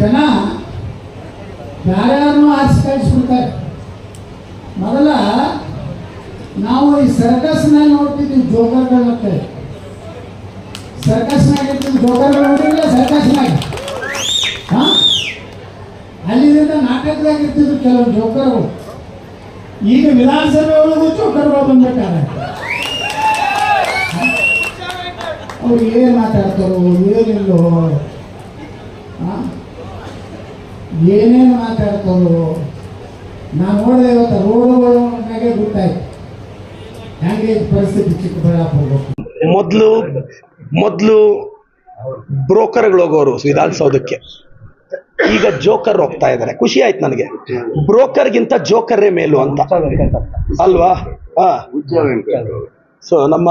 ಜನ ಯಾರ್ಯಾರನ್ನೂ ಆರಿಸಿ ಮೊದಲ ನಾವು ಈ ಸರ್ಕಸ್ನಾಗ ನೋಡ್ತಿದ್ವಿ ಜೋಕರ್ಗಳಂತೆ ಸರ್ಕಸ್ನಾಗ ಇರ್ತಿದ್ವಿ ಜೋಕರ್ಗಳು ನೋಡಿರಲಿಲ್ಲ ಸರ್ಕಸ್ನಾಗ ಹಾ? ಅಲ್ಲಿಂದ ನಾಟಕದಾಗ ಕೆಲವು ಜೋಕರ್ಗಳು. ಈಗ ವಿಧಾನಸಭೆ ಒಳಗೂ ಜೋಕರ್ಗಳು ಬಂದ್ಬಿಟ್ಟಾರೆ. ಅವ್ರು ಏನು ಮಾತಾಡ್ತಾರೋ, ಏನಿಲ್ಲೋ? ಏನೇನು ಮಾತಾಡ್ತಾರೋ ನಾನು ನೋಡಿದೆ ಇವತ್ತು ರೋಡುಗಳು ನನಗೆ ಗೊತ್ತಾಯ್ತು. ಹೆಂಗೆ ಪರಿಸ್ಥಿತಿ ಚಿಕ್ಕಬಳ್ಳಾಪುರ ಮೊದಲು ಮೊದಲು ಬ್ರೋಕರ್ಗಳು ಹೋಗೋರು ವಿಧಾನಸೌಧಕ್ಕೆ. ಈಗ ಜೋಕರ್ ಹೋಗ್ತಾ ಇದ್ದಾರೆ. ಖುಷಿ ಆಯ್ತು ನನಗೆ. ಬ್ರೋಕರ್ಗಿಂತ ಜೋಕರ್ರೇ ಮೇಲು ಅಂತ. ಅಲ್ವಾ? ಹಾ. ಸೊ ನಮ್ಮ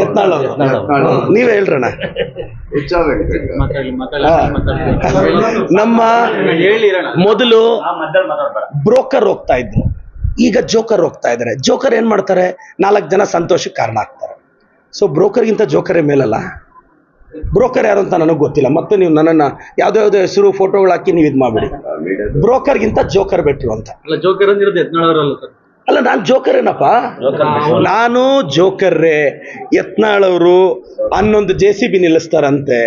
ಯತ್ನಾಳ್ ಅವರು. ನೀವೇ ಹೇಳ್ರಣ. ನಮ್ಮ ಮೊದಲು ಬ್ರೋಕರ್ ಹೋಗ್ತಾ ಇದ್ರು. ಈಗ ಜೋಕರ್ ಹೋಗ್ತಾ ಇದ್ದಾರೆ ಜೋಕರ್ ಏನ್ ಮಾಡ್ತಾರೆ? ನಾಲ್ಕು ಜನ ಸಂತೋಷಕ್ಕೆ ಕಾರಣ ಆಗ್ತಾರೆ. ಸೊ ಬ್ರೋಕರ್ಗಿಂತ ಜೋಕರೇ ಮೇಲಲ್ಲ? ಬ್ರೋಕರ್ ಯಾರು ಅಂತ ನನಗೆ ಗೊತ್ತಿಲ್ಲ. ಮತ್ತೆ ನೀವು ನನ್ನನ್ನು ಯಾವುದೋ ಯಾವ್ದೋ ಹೆಸರು ಫೋಟೋಗಳು ಹಾಕಿ ನೀವು ಇದು ಮಾಡಬೇಡಿ. ಬ್ರೋಕರ್ಗಿಂತ ಜೋಕರ್ ಬೆಟ್ರು ಅಂತ. ಜೋಕರ್ ಅಲ್ಲ ನಾನು ಜೋಕರೇನಪ್ಪ? ನಾನು ಜೋಕರ್ರೇ. ಯತ್ನಾಳವರು ಹನ್ನೊಂದು ಜೆ ಸಿ ಬಿ ನಿಲ್ಲಿಸ್ತಾರಂತೆ.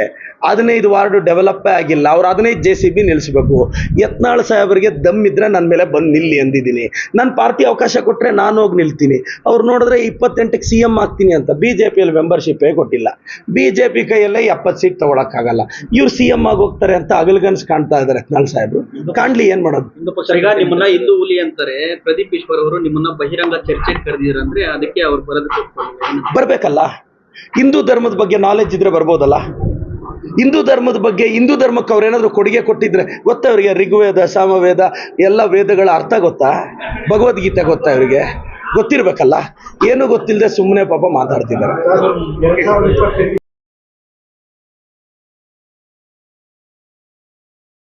ಹದಿನೈದು ವಾರ್ಡು ಡೆವಲಪ್ಪೇ ಆಗಿಲ್ಲ. ಅವ್ರು ಹದಿನೈದು ಜೆ ಸಿ ಬಿ ನಿಲ್ಲಿಸ್ಬೇಕು. ಯತ್ನಾಳ್ ಸಾಹೇಬರಿಗೆ ದಮ್ ಇದ್ರೆ ನನ್ನ ಮೇಲೆ ಬಂದು ನಿಲ್ಲಿ ಅಂದಿದ್ದೀನಿ. ನನ್ನ ಪಾರ್ಟಿ ಅವಕಾಶ ಕೊಟ್ಟರೆ ನಾನು ಹೋಗಿ ನಿಲ್ತೀನಿ. ಅವ್ರು ನೋಡಿದ್ರೆ ಇಪ್ಪತ್ತೆಂಟಕ್ಕೆ ಸಿ ಎಂ ಆಗ್ತೀನಿ ಅಂತ ಬಿ ಜೆ ಪಿಯಲ್ಲಿ ಮೆಂಬರ್ಶಿಪ್ಪೇ ಕೊಟ್ಟಿಲ್ಲ. ಬಿ ಜೆ ಪಿ ಕೈಯಲ್ಲೇ ಎಪ್ಪತ್ತು ಸೀಟ್ ತೊಗೊಳಕ್ಕಾಗಲ್ಲ. ಇವ್ರು ಸಿ ಎಂ ಆಗಿ ಹೋಗ್ತಾರೆ ಅಂತ ಅಗಲ್ಗನ್ಸ್ ಕಾಣ್ತಾ ಇದ್ದಾರೆ ಯತ್ನಾಳ್ ಸಾಹೇಬರು. ಕಾಣ್ಲಿ ಏನು ಮಾಡೋದು? ನಿಮ್ಮನ್ನ ಅಂತಾರೆ ಪ್ರದೀಪ್ ಈಶ್ವರ್ ಅವರು ನಿಮ್ಮನ್ನ ಬಹಿರಂಗ ಚರ್ಚೆಗೆ ಕರೆದಿರಂದ್ರೆ ಅದಕ್ಕೆ ಅವ್ರು ಬರೋದಕ್ಕೆ. ಬರ್ಬೇಕಲ್ಲ? ಹಿಂದೂ ಧರ್ಮದ ಬಗ್ಗೆ ನಾಲೆಜ್ ಇದ್ರೆ ಬರ್ಬೋದಲ್ಲ? ಹಿಂದೂ ಧರ್ಮದ ಬಗ್ಗೆ, ಹಿಂದೂ ಧರ್ಮಕ್ಕೆ ಅವ್ರೇನಾದ್ರು ಕೊಡುಗೆ ಕೊಟ್ಟಿದ್ರೆ ಗೊತ್ತಾ ಅವರಿಗೆ? ಋಗ್ವೇದ, ಸಾಮವೇದ, ಎಲ್ಲ ವೇದಗಳ ಅರ್ಥ ಗೊತ್ತಾ? ಭಗವದ್ಗೀತೆ ಗೊತ್ತಾ ಅವರಿಗೆ? ಗೊತ್ತಿರ್ಬೇಕಲ್ಲ? ಏನು ಗೊತ್ತಿಲ್ಲದೆ ಸುಮ್ಮನೆ ಪಾಪ ಮಾತಾಡ್ತಿದ್ದಾರೆ.